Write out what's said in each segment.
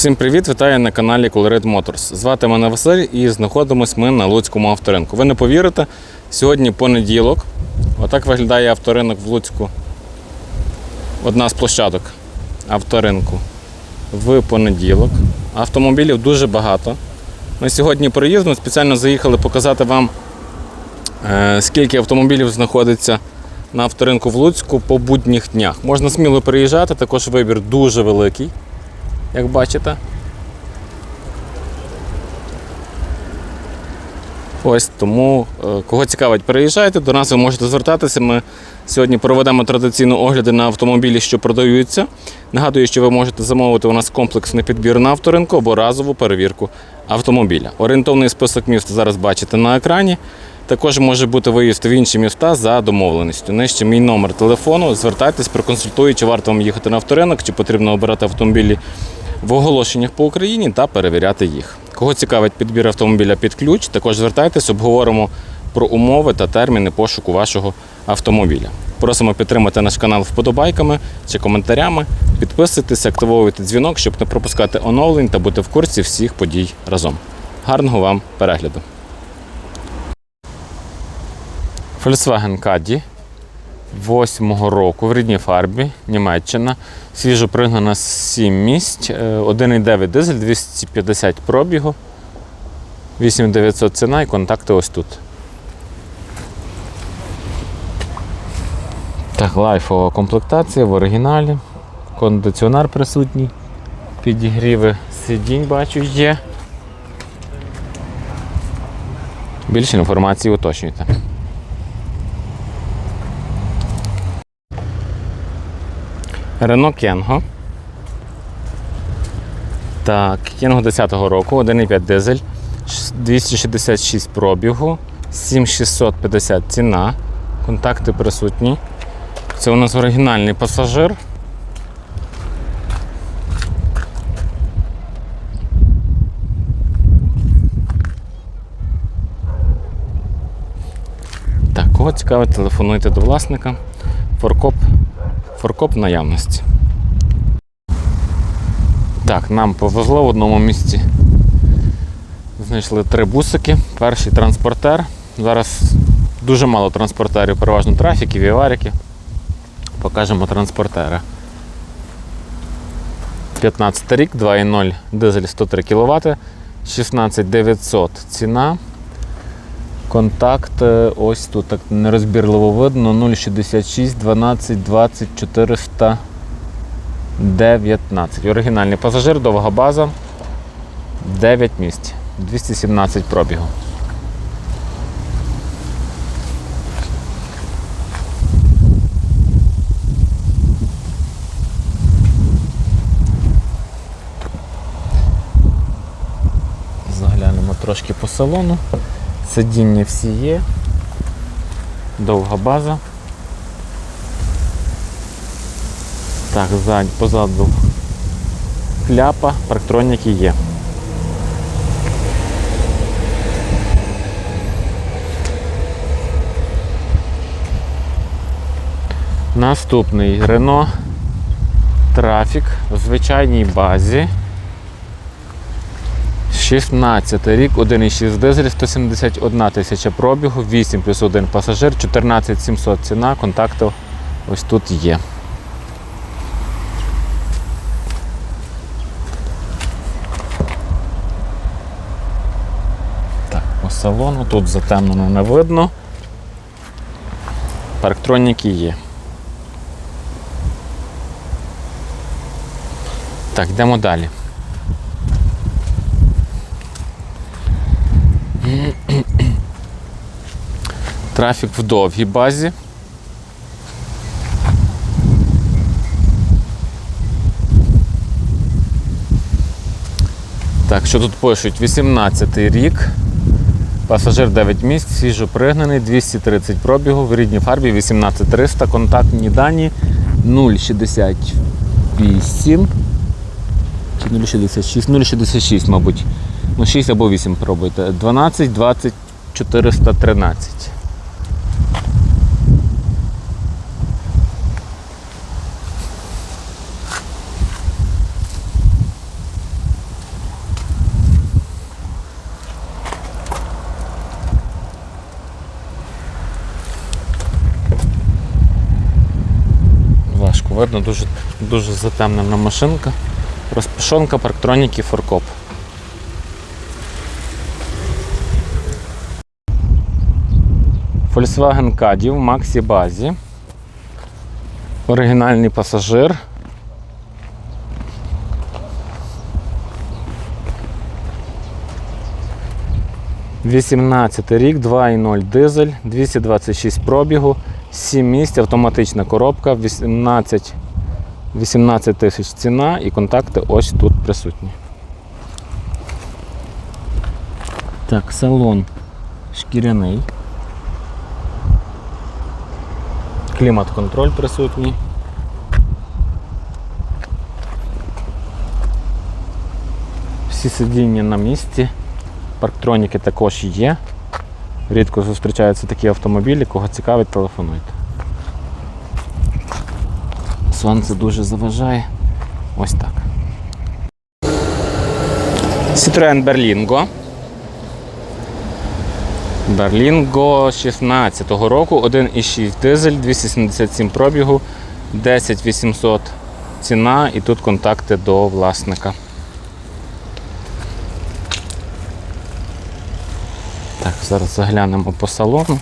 Всім привіт! Вітаю на каналі Colored Motors. Звати мене Василь і знаходимось ми на Луцькому авторинку. Ви не повірите, сьогодні понеділок. Отак виглядає авторинок в Луцьку. Одна з площадок авторинку в понеділок. Автомобілів дуже багато. Ми сьогодні приїздимо, спеціально заїхали показати вам, е, скільки автомобілів знаходиться на авторинку в Луцьку по будніх днях. Можна сміло приїжджати, також вибір дуже великий як бачите. Ось тому, е, кого цікавить, переїжджайте, до нас ви можете звертатися. Ми сьогодні проведемо традиційно огляди на автомобілі, що продаються. Нагадую, що ви можете замовити у нас комплексний підбір на авторинку або разову перевірку автомобіля. Орієнтовний список міст зараз бачите на екрані. Також може бути виїзд в інші міста за домовленістю. Нижче мій номер телефону. Звертайтесь, проконсультую, чи варто вам їхати на авторинок, чи потрібно обирати автомобілі в оголошеннях по Україні та перевіряти їх. Кого цікавить підбір автомобіля під ключ, також звертайтесь, обговоримо про умови та терміни пошуку вашого автомобіля. Просимо підтримати наш канал вподобайками чи коментарями. Підписуйтесь, активовуйте дзвінок, щоб не пропускати оновлень та бути в курсі всіх подій разом. Гарного вам перегляду! Volkswagen Caddy восьмого року в рідній фарбі, Німеччина. Свіжо пригнана 7 місць, е, 1,9 дизель, 250 пробігу, 8900 ціна і контакти ось тут. Так, лайфова комплектація в оригіналі. Кондиціонер присутній. Підігріви сидінь бачу є. Більше інформації уточнюйте. Рено Кенго. Так, Кенго 10-го року, 1,5 дизель, 266 пробігу, 7650 ціна. Контакти присутні. Це у нас оригінальний пасажир. Так, кого цікавить, телефонуйте до власника. Форкоп Форкоп в наявності. Так, нам повезло в одному місці. Знайшли три бусики. Перший транспортер. Зараз дуже мало транспортерів, переважно трафіків і аваріків. Покажемо транспортера. 15 рік, 2.0 дизель 103 кВт, 16900 ціна. Контакт е, ось тут так нерозбірливо видно 066 12 20 419. Оригінальний пасажир, довга база, 9 місць, 217 пробігу. Заглянемо трошки по салону. Сидіння всі є, довга база. Так, ззаді, позаду кляпа, парктроніки є. Наступний Renault Трафік в звичайній базі. 16 рік, 1,6 дизель, 171 тисяча пробігу, 8 плюс 1 пасажир, 14 700 ціна, контакти ось тут є. Так, по салону тут затемнено не видно. Парктроніки є. Так, йдемо далі. Трафік в довгій базі. Так, що тут пишуть? 18 рік. Пасажир 9 місць, свіжо пригнаний, 230 пробігу, в рідній фарбі 18300, контактні дані 068 чи 066, 066, мабуть. Ну, 6 або 8 пробуйте. 12, 20, 413. Видно, дуже, дуже затемнена машинка. Розпашонка, парктроніки, форкоп. Volkswagen Caddy в Максі базі. Оригінальний пасажир. Вісімнадцятий рік, 2.0 дизель, 226 пробігу, 7 місць, автоматична коробка, 18, 18 тисяч ціна і контакти ось тут присутні. Так, салон шкіряний. Клімат-контроль присутній. Всі сидіння на місці. Парктроніки також є. Рідко зустрічаються такі автомобілі, кого цікавить, телефонуйте. Сонце дуже заважає. Ось так. Citroen Berlingo. Berlingo 16-го року, 1,6 дизель, 277 пробігу, 10800 ціна і тут контакти до власника. Так, зараз заглянемо по салону.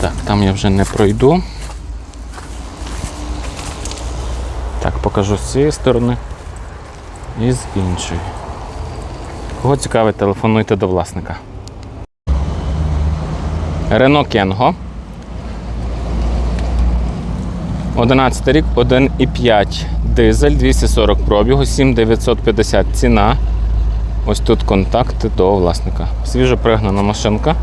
Так, там я вже не пройду. Так, покажу з цієї сторони і з іншої. Кого цікавить, телефонуйте до власника. Рено Кенго. 11 рік, 1,5 дизель, 240 пробігу, 7950 ціна. Ось тут контакти до власника. Свіжо пригнана машинка.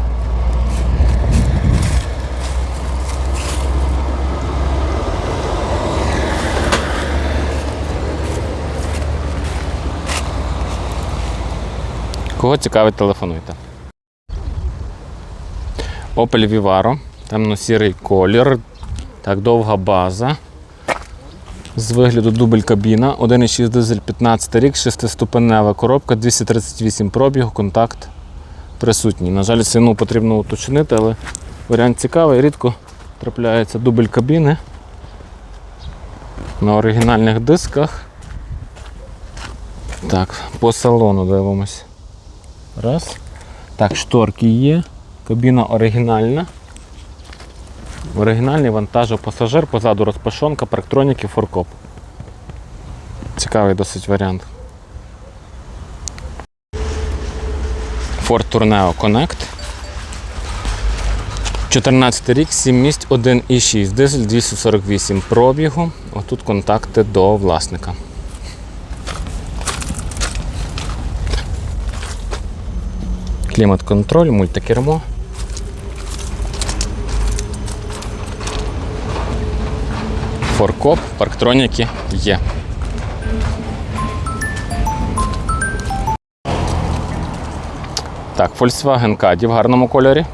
Кого цікавить, телефонуйте. Opel Vivaro, темно-сірий колір, так, довга база. З вигляду дубль кабіна, 1,6 дизель 15 рік, 6-ступенева коробка, 238 пробігу, контакт присутній. На жаль, ціну потрібно уточнити, але варіант цікавий, рідко трапляється дубль кабіни на оригінальних дисках. Так, по салону дивимось. Раз. Так, шторки є. Кабіна оригінальна. Оригінальний вантажопасажир, позаду розпашонка, парктроніки, форкоп. Цікавий досить варіант. Ford Tourneo Connect. 14 рік, 7 місць, 1,6 дизель, 248 пробігу. Отут контакти до власника. Клімат-контроль, мультикермо. Форкоп, парктроніки є. Так, Volkswagen Caddy в гарному кольорі.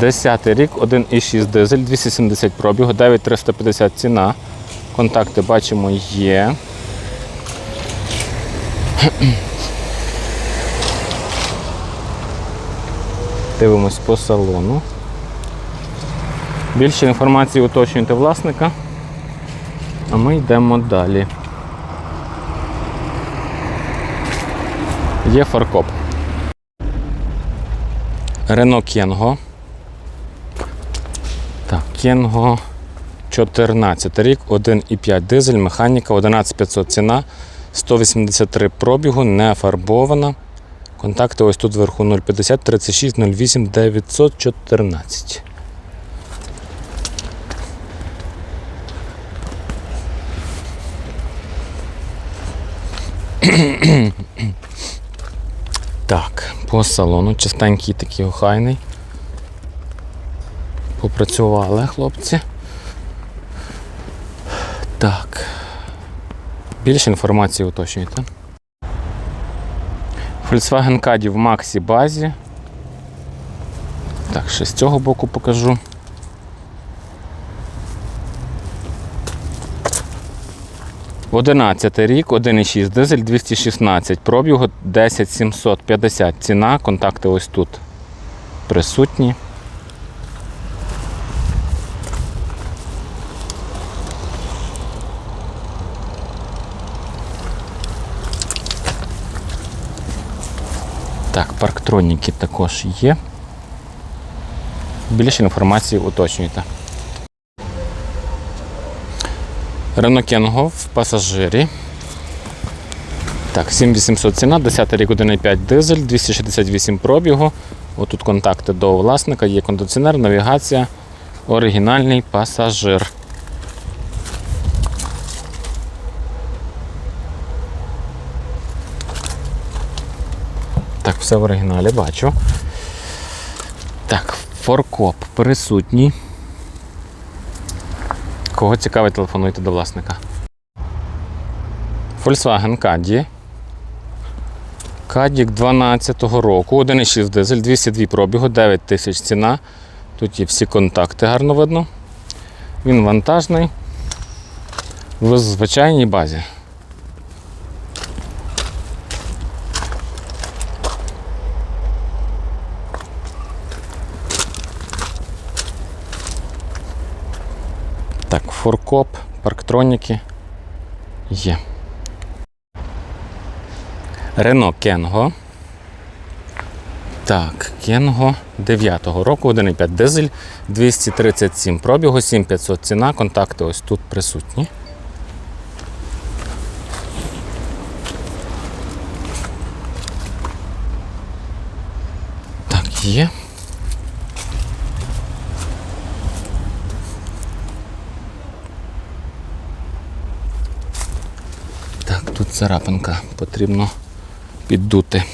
10 рік, 1,6 дизель, 270 пробігу, 9350 ціна. Контакти бачимо є. Дивимось по салону. Більше інформації уточнюйте власника. А ми йдемо далі. Є фаркоп. Рено Кенго. Так, Кенго 14 рік, 1,5 дизель, механіка, 11500 ціна, 183 пробігу, не фарбована. Контакти ось тут вверху 050 36 08 914. Так, по салону чистенький такий охайний. Попрацювали хлопці. Так. Більше інформації уточнюйте. Volkswagen Caddy в Максі базі. Так, ще з цього боку покажу. Одинадцятий рік, 1,6 дизель, 216 пробігу, 10750 ціна, контакти ось тут присутні. Так, парктроніки також є. Більше інформації уточнюйте. Renault Kangoo в пасажирі. Так, 7800 ціна, 10 рік 1,5 дизель, 268 пробігу. Отут контакти до власника, є кондиціонер, навігація, оригінальний пасажир. Так, все в оригіналі бачу. Так, форкоп присутній. Кого цікавить, телефонуйте до власника. Volkswagen Caddy. Кадік 12-го року, 1,6 дизель, 202 пробігу, 9 тисяч ціна. Тут є всі контакти гарно видно. Він вантажний в звичайній базі. Так, форкоп, парктроніки є. Рено Кенго. Так, Кенго 9-го року, 1,5 дизель, 237 пробігу, 7500 ціна, контакти ось тут присутні. Так, є. Так, тут царапинка потрібно піддути.